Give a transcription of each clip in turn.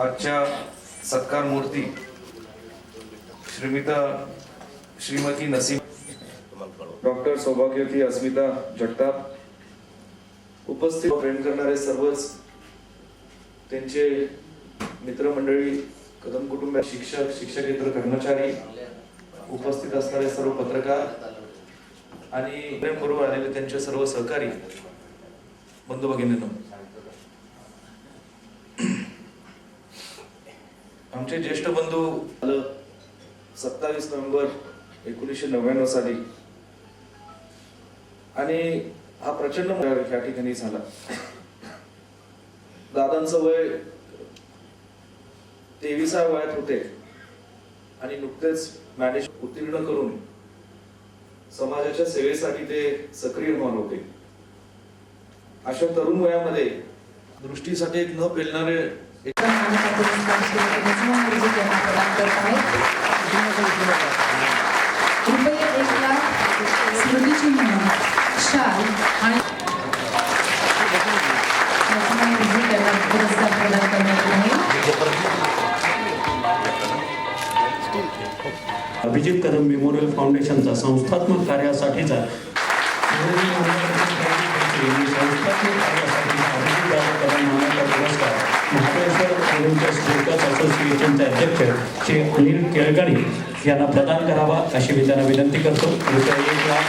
आजच्या सत्कार मूर्ती श्रीमिता श्रीमती नसीम डॉक्टर सौभाग्यवती अस्मिता जगताप उपस्थित प्रेम करणारे सर्वच त्यांचे मित्रमंडळी कदम कुटुंब शिक्षक शिक्षकेतर कर्मचारी उपस्थित असणारे सर्व पत्रकार आणि बरोबर आलेले त्यांचे सर्व सहकारी बंधू भगिनींनो. आमचे ज्येष्ठ बंधू सत्तावीस नोव्हेंबर एकोणीसशे नव्याण्णव साली. आणि हा प्रचंड या ठिकाणी झाला. दादांचं वय तेविसा वयात होते. आणि नुकतेच मॅनेज उत्तीर्ण करून समाजाच्या सेवेसाठी ते सक्रिय होणार होते. अशा तरुण वयामध्ये दृष्टीसाठी एक न पेलणारे एक एक लाख स्मृतिचिन्ह शाल आणि पुरस्कार प्रदान करण्यात आहे अभिजित कदम मेमोरियल फाउंडेशनचा संस्थात्मक कार्यासाठीचा संस्थात्मक कार्यासाठीचा महाबळेश्वर ओलिम्पिक असोसिएशनचे अध्यक्ष श्री अनिल केळकणी यांना प्रदान करावा अशी मी त्यांना विनंती करतो. एक लाख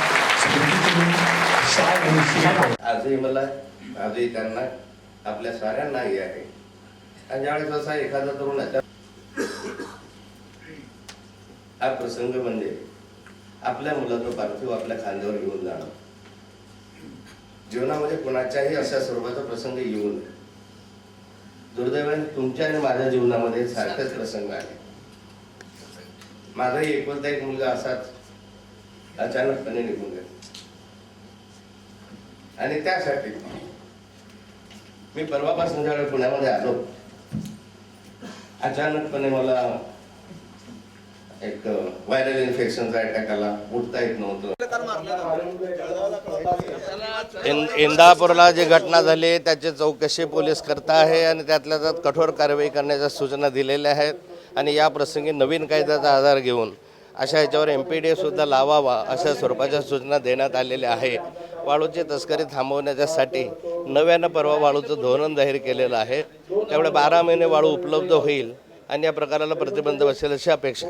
आजही मला आजही त्यांना आपल्या साऱ्यांना हे आहे. आणि ज्यावेळेस असा एखादा तरुणाचा हा प्रसंग म्हणजे आपल्या मुलाचं पार्थिव आपल्या खांद्यावर घेऊन जाणं. जीवनामध्ये कोणाच्याही अशा स्वरूपाचा प्रसंग येऊ नये. दुर्दैवाने तुमच्या आणि माझ्या जीवनामध्ये सारखेच प्रसंग आले माझाही एकुलता एक मुलगा असाच अचानकपणे निघून गेला. आणि त्यासाठी मी परवापासून ज्यावेळी पुण्यामध्ये आलो अचानकपणे मला एक व्हायरल इन्फेक्शनचा अटॅक आला. उठता येत नव्हतं. इंदापूरला जी घटना झाली त्याची चौकशी पोलीस करता आहे आणि त्यातल्या त्यात कठोर कारवाई करण्याच्या सूचना दिलेल्या आहेत. आणि या प्रसंगी नवीन कायद्याचा आधार घेऊन अशा ह्याच्यावर एम पी डी सुद्धा लावावा अशा स्वरूपाच्या सूचना देण्यात आलेल्या आहे वाळूची तस्करी थांबवण्याच्यासाठी नव्यानं परवा वाळूचं धोरण जाहीर केलेलं आहे. त्यामुळे बारा महिने वाळू उपलब्ध होईल. आणि या प्रकाराला प्रतिबंध बसेल अशी अपेक्षा